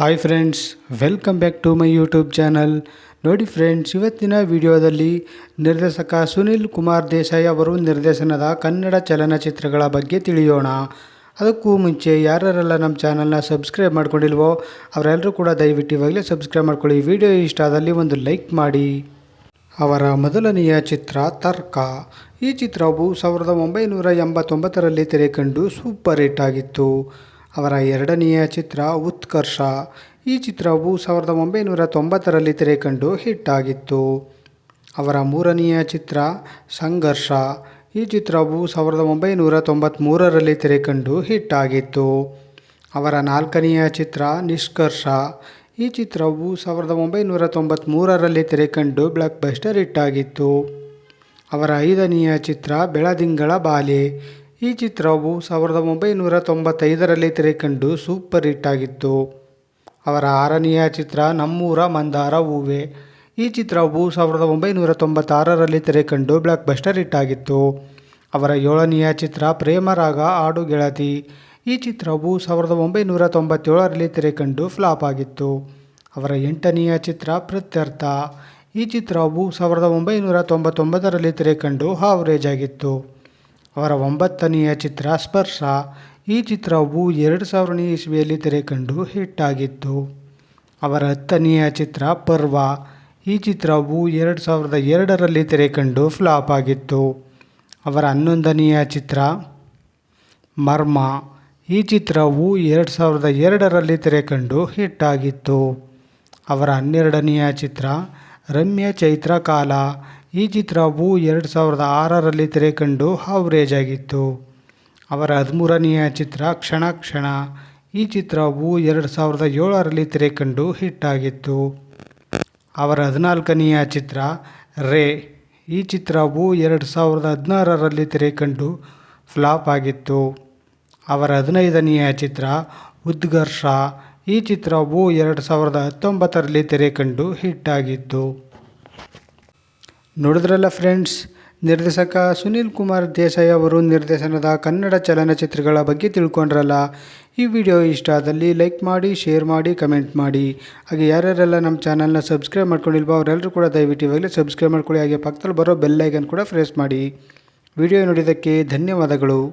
Hi friends welcome back to my YouTube channel ನೋಡಿ friends ಇವತ್ತಿನ ವಿಡಿಯೋದಲ್ಲಿ ನಿರ್ದೇಶಕ ಸುನಿಲ್ ಕುಮಾರ್ ದೇಸಾಯಿ ಅವರು ನಿರ್ದೇಶನದ ಕನ್ನಡ ಚಲನಚಿತ್ರಗಳ ಬಗ್ಗೆ ತಿಳಿಯೋಣ. ಅದಕ್ಕೂ ಮುಂಚೆ ಯಾರ್ಯಾರೆಲ್ಲ ನಮ್ಮ ಚಾನಲ್ನ ಸಬ್ಸ್ಕ್ರೈಬ್ ಮಾಡ್ಕೊಂಡಿಲ್ವೋ ಅವರೆಲ್ಲರೂ ಕೂಡ ದಯವಿಟ್ಟು ಇವಾಗಲೇ ಸಬ್ಸ್ಕ್ರೈಬ್ ಮಾಡ್ಕೊಳ್ಳಿ. ವಿಡಿಯೋ ಇಷ್ಟ ಆದಲ್ಲಿ ಒಂದು ಲೈಕ್ ಮಾಡಿ. ಅವರ ಮೊದಲನೆಯ ಚಿತ್ರ ತರ್ಕ. ಈ ಚಿತ್ರವು ಸಾವಿರದ ಒಂಬೈನೂರ ಎಂಬತ್ತೊಂಬತ್ತರಲ್ಲಿ ತೆರೆಕಂಡು ಸೂಪರ್ ಹಿಟ್ ಆಗಿತ್ತು. ಅವರ ಎರಡನೆಯ ಚಿತ್ರ ಉತ್ಕರ್ಷ. ಈ ಚಿತ್ರವು ಸಾವಿರದ ಒಂಬೈನೂರ ತೊಂಬತ್ತರಲ್ಲಿ ತೆರೆಕಂಡು ಹಿಟ್ ಆಗಿತ್ತು ಅವರ ಮೂರನೆಯ ಚಿತ್ರ ಸಂಘರ್ಷ. ಈ ಚಿತ್ರವು ಸಾವಿರದ ಒಂಬೈನೂರ ತೊಂಬತ್ತ್ಮೂರರಲ್ಲಿ ತೆರೆಕಂಡು ಹಿಟ್ ಆಗಿತ್ತು ಅವರ ನಾಲ್ಕನೆಯ ಚಿತ್ರ ನಿಷ್ಕರ್ಷ. ಈ ಚಿತ್ರವು ಸಾವಿರದ ಒಂಬೈನೂರ ತೊಂಬತ್ತ್ಮೂರರಲ್ಲಿ ತೆರೆಕಂಡು ಬ್ಲಾಕ್ ಬಸ್ಟರ್ ಹಿಟ್ಟಾಗಿತ್ತು. ಅವರ ಐದನೆಯ ಚಿತ್ರ ಬೆಳದಿಂಗಳ ಬಾಲೆ. ಈ ಚಿತ್ರವು ಸಾವಿರದ ಒಂಬೈನೂರ ತೊಂಬತ್ತೈದರಲ್ಲಿ ತೆರೆಕಂಡು ಸೂಪರ್ ಹಿಟ್ ಆಗಿತ್ತು. ಅವರ ಆರನೆಯ ಚಿತ್ರ ನಮ್ಮೂರ ಮಂದಾರ ಹೂವೆ. ಈ ಚಿತ್ರವು ಸಾವಿರದ ಒಂಬೈನೂರ ತೊಂಬತ್ತಾರರಲ್ಲಿ ತೆರೆಕಂಡು ಬ್ಲಾಕ್ ಬಸ್ಟರ್ ಹಿಟ್ ಆಗಿತ್ತು. ಅವರ ಏಳನೆಯ ಚಿತ್ರ ಪ್ರೇಮರಾಗ ಆಡು ಗೆಳತಿ. ಈ ಚಿತ್ರವು ಸಾವಿರದ ಒಂಬೈನೂರ ತೊಂಬತ್ತೇಳರಲ್ಲಿ ತೆರೆಕಂಡು ಫ್ಲಾಪ್ ಆಗಿತ್ತು. ಅವರ ಎಂಟನೆಯ ಚಿತ್ರ ಪ್ರತ್ಯರ್ಥ. ಈ ಚಿತ್ರವು ಸಾವಿರದ ಒಂಬೈನೂರ ತೊಂಬತ್ತೊಂಬತ್ತರಲ್ಲಿ ತೆರೆಕಂಡು ಹಾವರೇಜ್ ಆಗಿತ್ತು. ಅವರ ಒಂಬತ್ತನೆಯ ಚಿತ್ರ ಸ್ಪರ್ಶ. ಈ ಚಿತ್ರವು ಎರಡು ಸಾವಿರನೇ ಇಸ್ವಿಯಲ್ಲಿ ತೆರೆಕಂಡು ಹಿಟ್ ಆಗಿತ್ತು ಅವರ ಹತ್ತನೆಯ ಚಿತ್ರ ಪರ್ವ. ಈ ಚಿತ್ರವು ಎರಡು ಸಾವಿರದ ಎರಡರಲ್ಲಿ ತೆರೆಕಂಡು ಫ್ಲಾಪ್ ಆಗಿತ್ತು. ಅವರ ಹನ್ನೊಂದನೆಯ ಚಿತ್ರ ಮರ್ಮ. ಈ ಚಿತ್ರವು ಎರಡು ಸಾವಿರದ ಎರಡರಲ್ಲಿ ತೆರೆಕಂಡು ಹಿಟ್ ಆಗಿತ್ತು ಅವರ ಹನ್ನೆರಡನೆಯ ಚಿತ್ರ ರಮ್ಯ ಚೈತ್ರ ಕಾಲ ಈ ಚಿತ್ರವು ಎರಡು ಸಾವಿರದ ಆರರಲ್ಲಿ ತೆರೆಕಂಡು ಹಾವ್ರೇಜ್ ಆಗಿತ್ತು ಅವರ ಹದಿಮೂರನೆಯ ಚಿತ್ರ ಕ್ಷಣ ಕ್ಷಣ. ಈ ಚಿತ್ರವು ಎರಡು ಸಾವಿರದ ಏಳರಲ್ಲಿ ತೆರೆಕಂಡು ಹಿಟ್ ಆಗಿತ್ತು ಅವರ ಹದಿನಾಲ್ಕನೆಯ ಚಿತ್ರ ರೇ. ಈ ಚಿತ್ರವು ಎರಡು ಸಾವಿರದ ಹದಿನಾರರಲ್ಲಿ ತೆರೆಕಂಡು ಫ್ಲಾಪ್ ಆಗಿತ್ತು. ಅವರ ಹದಿನೈದನೆಯ ಚಿತ್ರ ಉದ್ಘರ್ಷ. ಈ ಚಿತ್ರವು ಎರಡು ಸಾವಿರದ ಹತ್ತೊಂಬತ್ತರಲ್ಲಿ ತೆರೆಕಂಡು ಹಿಟ್ ಆಗಿತ್ತು ನೋಡಿದ್ರಲ್ಲ ಫ್ರೆಂಡ್ಸ್ ನಿರ್ದೇಶಕ ಸುನೀಲ್ ಕುಮಾರ್ ದೇಸಾಯಿ ಅವರು ನಿರ್ದೇಶನದ ಕನ್ನಡ ಚಲನಚಿತ್ರಗಳ ಬಗ್ಗೆ ತಿಳ್ಕೊಂಡ್ರಲ್ಲ? ಈ ವಿಡಿಯೋ ಇಷ್ಟ ಆದಲ್ಲಿ ಲೈಕ್ ಮಾಡಿ ಶೇರ್ ಮಾಡಿ ಕಮೆಂಟ್ ಮಾಡಿ. ಹಾಗೆ ಯಾರ್ಯಾರೆಲ್ಲ ನಮ್ಮ ಚಾನಲ್ನ ಸಬ್ಸ್ಕ್ರೈಬ್ ಮಾಡ್ಕೊಂಡಿಲ್ವೋ ಅವರೆಲ್ಲರೂ ಕೂಡ ದಯವಿಟ್ಟು ಇವಾಗಲೇ ಸಬ್ಸ್ಕ್ರೈಬ್ ಮಾಡ್ಕೊಳ್ಳಿ. ಹಾಗೆ ಪಕ್ಕದಲ್ಲಿ ಬರೋ ಬೆಲ್ ಐಕನ್ ಕೂಡ ಪ್ರೆಸ್ ಮಾಡಿ. ವಿಡಿಯೋ ನೋಡಿದ್ದಕ್ಕೆ ಧನ್ಯವಾದಗಳು.